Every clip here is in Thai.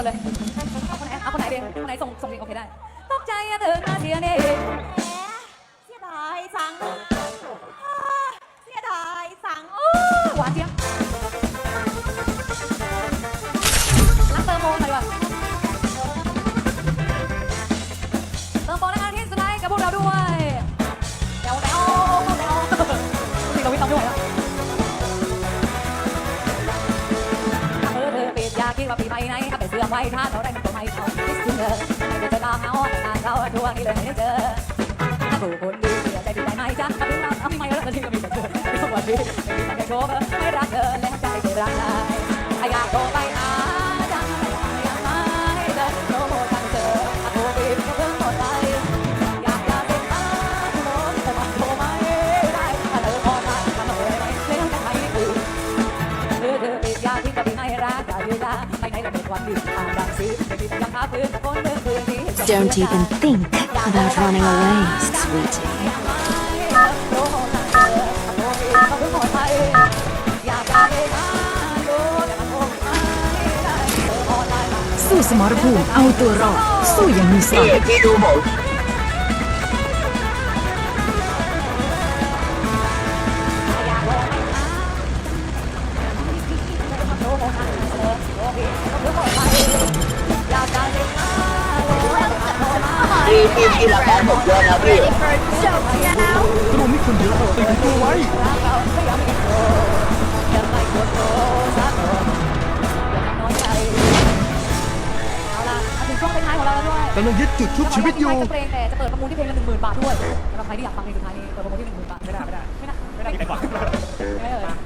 คนเลย เอาคนไหนเอาคนไหนดีคนไหนส่งส่งเพลงโอเคได้ตกใจอะเธอมาเสียเนี่ยเสียดายสังอ่าเสียดายสังหวานเจี๊ยบ ไปเสื้อไว้ถ้าเราได้มันก็ไม่เอาคิดถึงเธอไม่ได้เจอตามหาอ้อนนาเราดวงนี้เลยไม่ได้เจอถ้าถูกคนดีเสียใจดีได้ไหมจ๊ะถ้าถึงเราเอาไม่รักกันที่ก็มีแต่เธอไม่ต้องหวังดีไม่มีใครโชว์ไม่รักเธอและใจเธอรักได้อยากโทรไป Don't even think about running away, sweetie. สู้สมรภูมิเอาตัวรอด สู้อย่างมีสติ พี่ดูผมพี่พี่พี่รักแฟนผมด้วยนะพี่ตรงนี้คนเยอะตื่นตัวไว้เอาล่ะมาถึงช่วงท้ายของเราแล้วด้วยกำลังยึดจุดชุบชีวิตอยู่เพลงแต่จะเปิดประมูลที่เพลงละหนึ่งหมื่นบาทด้วยสำหรับใครที่อยากฟังเพลงสุดท้ายนี้เปิดประมูลที่หนึ่งหมื่นบาทไม่ได้ไม่ได้ไม่ได้ไม่ได้ไม่ได้ไม่ได้เลยอะ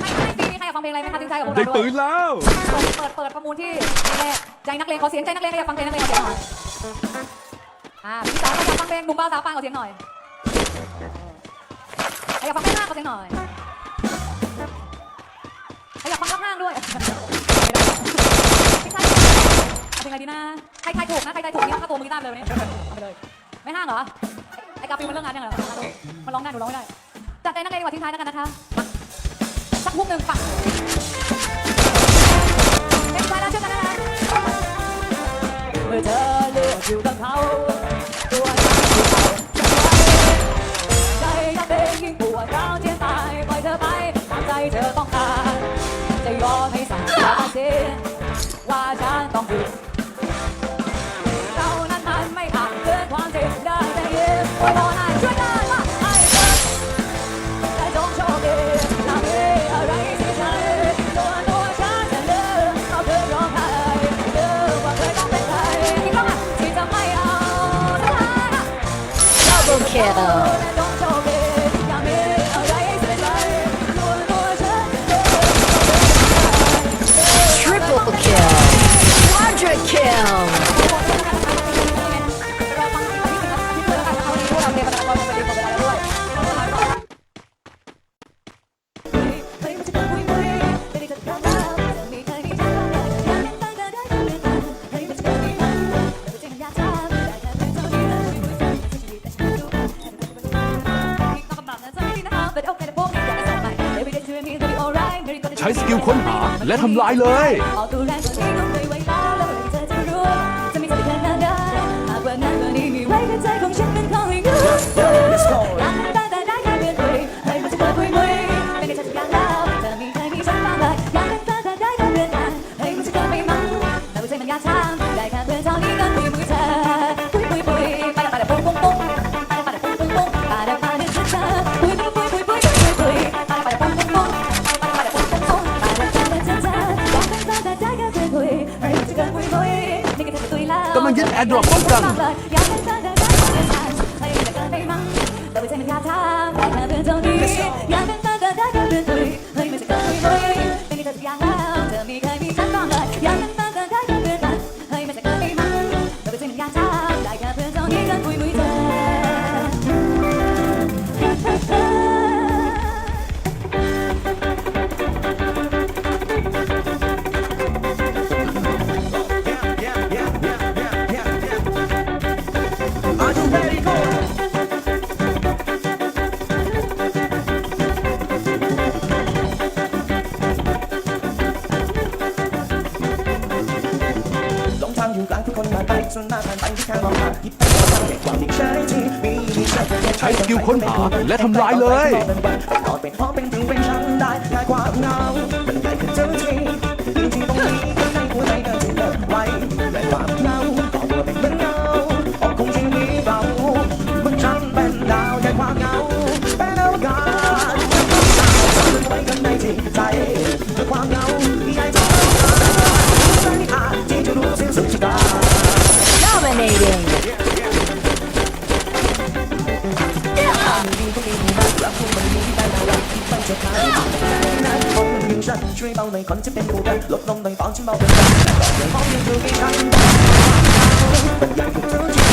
ไม่ไม่ปีนี้ใครอยากฟังเพลงอะไรไหมคะทิ้งท้ายกับพวกได้เราปืด้วยนแล้วเปิดเปิดเปิดประมูลที่เพลงแรกใจนักเลงขอเสียงใจนักเลงใครอยากฟังเพลงนักเลงขอเสียงหน่อย อ่าพี่สาวใครอยากฟังเพลงหนุ่มบ้าวสาวฟังขอเสียงหน่อยใครอยากฟังเพลงหน้าขอเสียงหน่อยใครอยากฟังรอบห้างด้วยไม่ได้เอาเพลงอะไรดีนะใครใครถูกนะใครใครถูกนี่ค่าตัวมือกีตาร์เลยวันนี้เอาไปเลย ไม่ห้างเหรอไอ้กาฟิวมันเลิกงานยังไงมันร้องได้หนูร้องไม่ได้จัดใจนักเลงดีกว่าทิ้งท้ายแล้วกันนะคะสักพุ่มหนึ่งปักเพลงสุดท้ายแล้วเชื่อกันนะคะเมื่อเธอเลือกอยู่กับเขา ฉัน ช้สกิลค้นหาและทำลายเลย ออกตัวแรงตัวนี้ต้องเคยไว้แล้วแล้วเมื่อไหร่เธอจะรู้ จะมีเธอแค่นั้นได้หากว่านั้นวันนี้มีไว้ในใจของฉันเป็นของอีกอยากได้แต่ได้แค่เพียงคุยให้มันจะเปิดคุยมุยไม่ได้จะทุกอย่างแล้วเธอมีใครมีฉันบ้างเลยอยากได้แต่ได้แค่เพียงกันให้มันจะเกินไปมั้งแต่ว่าใจมันยากช้ำได้แค่เพื่อนเท่านี้กันคุยมือเธอคุย กำลัง ให้ความที่ใช้ที่มีที่ใช้ใช้สกิลค้นหาและทำลายเลย นั้นคงอยู่ฉันช่วยเบาหน่อยคนจะเป็นผู้กันลดลงหน่อยตอนฉันเบาเป็นแต่แต่มองยังดูไม่ทันมันใหญ่ขึ้นทุกทีที่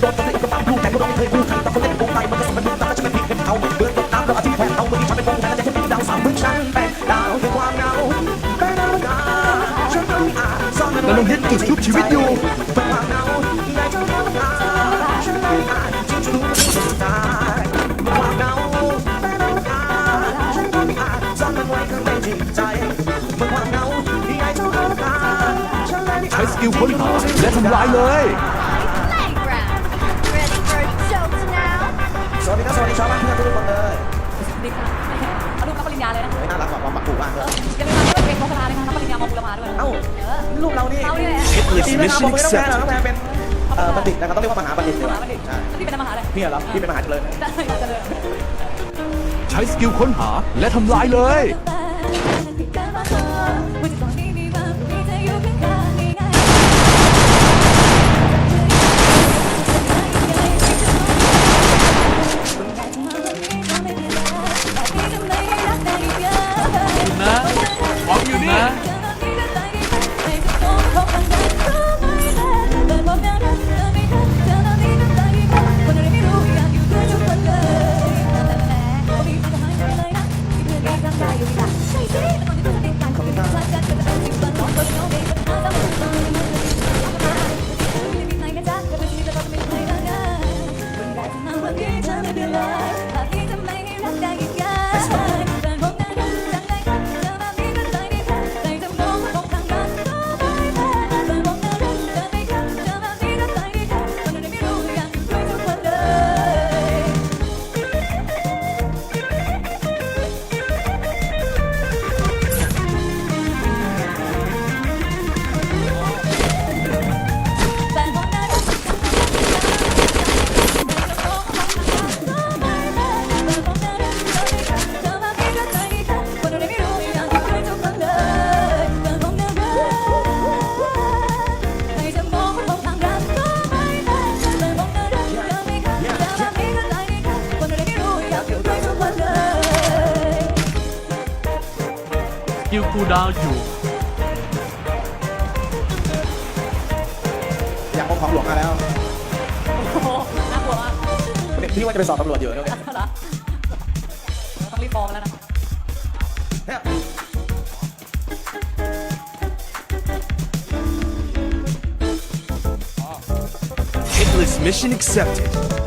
โดนตัวเล็กก็ตามรูแต่ก็ไม่เคยคู่ใครแต่คนเล่นโกงไตมันก็สมเป็นตาจะเป็นผิดเป็นเขาเบื่อโดนน้ำเราอาทิตย์แทนเขาเมื่อที่ฉันเป็นโกงแทนจะเป็นดาวสามมือฉันเป็นดาวแห่งความเงาเป็นดาวกาฉันต้องมีอาซ่อนมันลงยึดจุดชุบชีวิตอยู่เป็นความเงาที่ไหนจะรู้ตาฉันไม่อาจที่จะรู้สุดท้ายความเงาเป็นดาวกาฉันไม่อาจซ่อนมันไว้ข้างในจิตใจมื่อความเหงาที่ไหนจะรู้ตาฉันไม่อาจใช้สกิลค้นหาและทำลายเลย วัสดีชาวบ้านเพื่อนทุกคนเลยสวัสดีค่ะเอาลูกรับปริญญาเลยนะเฮ้ยน่ารักกว่าความปักผูกมากเลยอย่าลืมมาด้วยเป็นโฆษณาเลยนะรับปริญญามอบุรพาด้วยเอ้าเออลูกเรานี่เอาเนี่ยทีมนะครับผมไม่ต้องแพ้หรอกต้องแพ้เป็นเอ่อบัณฑิตนะครับต้องเรียกว่ามหาบัณฑิตเลยมหาบัณฑิตใช่พี่เป็นมหาอะไรพี่เหรอพี่เป็นมหาเจริญใช้สกิลค้นหาและทำลายเลยาวน์อยู่ อยากพบของหลวงมาแล้วโอ้โหน่ากลัวมากพี่ว่าจะไปสอบตำรวจอยู่เนี่ยเหรอต้องรีบฟ้องแล้วนะ Hitless mission accepted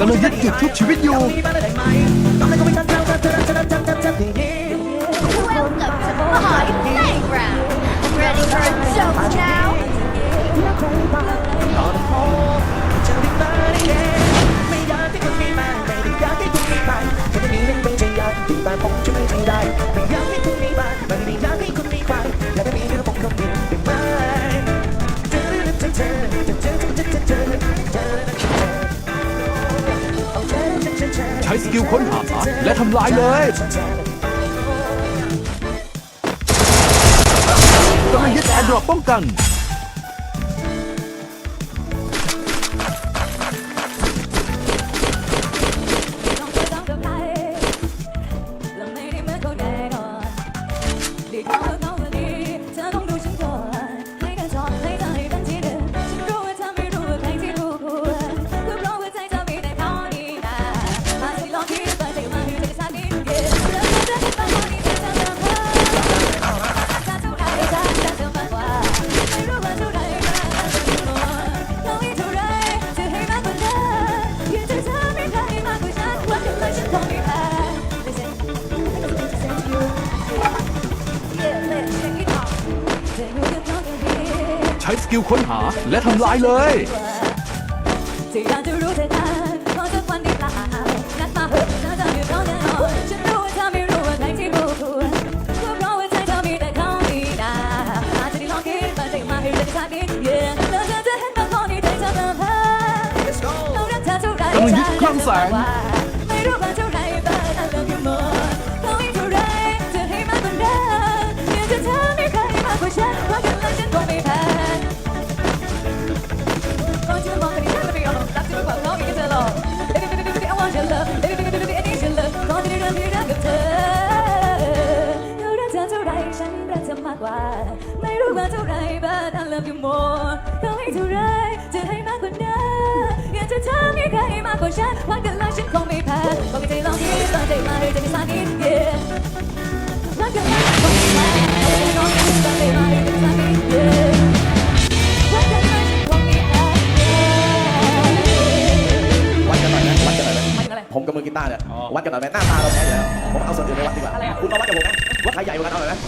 กำลังยึดจุดทุกชีวิตอยู่ และทำลายเลยกำลังยึดแอร์ดรอปป้องกัน ช้สกิลค้นหาและทำลายเลยที่อยากจะรู้เธอทันพอสักวันได้เปล่านัดมาเถอะเธอจะอยู่เท่านั้นฉันรู้ว่าเธอไม่รู้ว่าใครที่รู้ควรก็เพราะว่าใจเธอมีแต่เขาดีนะอาจจะได้ลองคิดมาใจมาให้เธอได้สักนิด Yeah แล้วเธอจะเห็นบางคนที่เธอจะเพิ่มเขารักเธอเท่าไรกำลังยึดเครื่องแสง but I love you more เขาให้เท่าไรจะให้มากกว่านั้นอยากจะทำให้ใครมากกว่าฉันวันกันแล้วฉันคงไม่แพ้บอกให้ใจลองคิดลองใจมาให้ใจมีสักนิด yeah วันกันแล้วฉันคงไม่แพ้บอกให้ใจลองคิดลองใจมาให้ใจมีสักนิด yeah วันกันแล้วฉันคงไม่แพ้วัดกันหน่อยนะวัดกันหน่อยนะมันอะไรผมกับมือกีตาร์เนี่ยวัดกันหน่อยไหมหน้าตาเราแพ้อยู่แล้วผมเอาส่วนอื่นไปวัดดีกว่าอะไรอะ คุณมาวัดกับผมนะว่าใครใหญ่กว่ากันเอาหน่อยนะ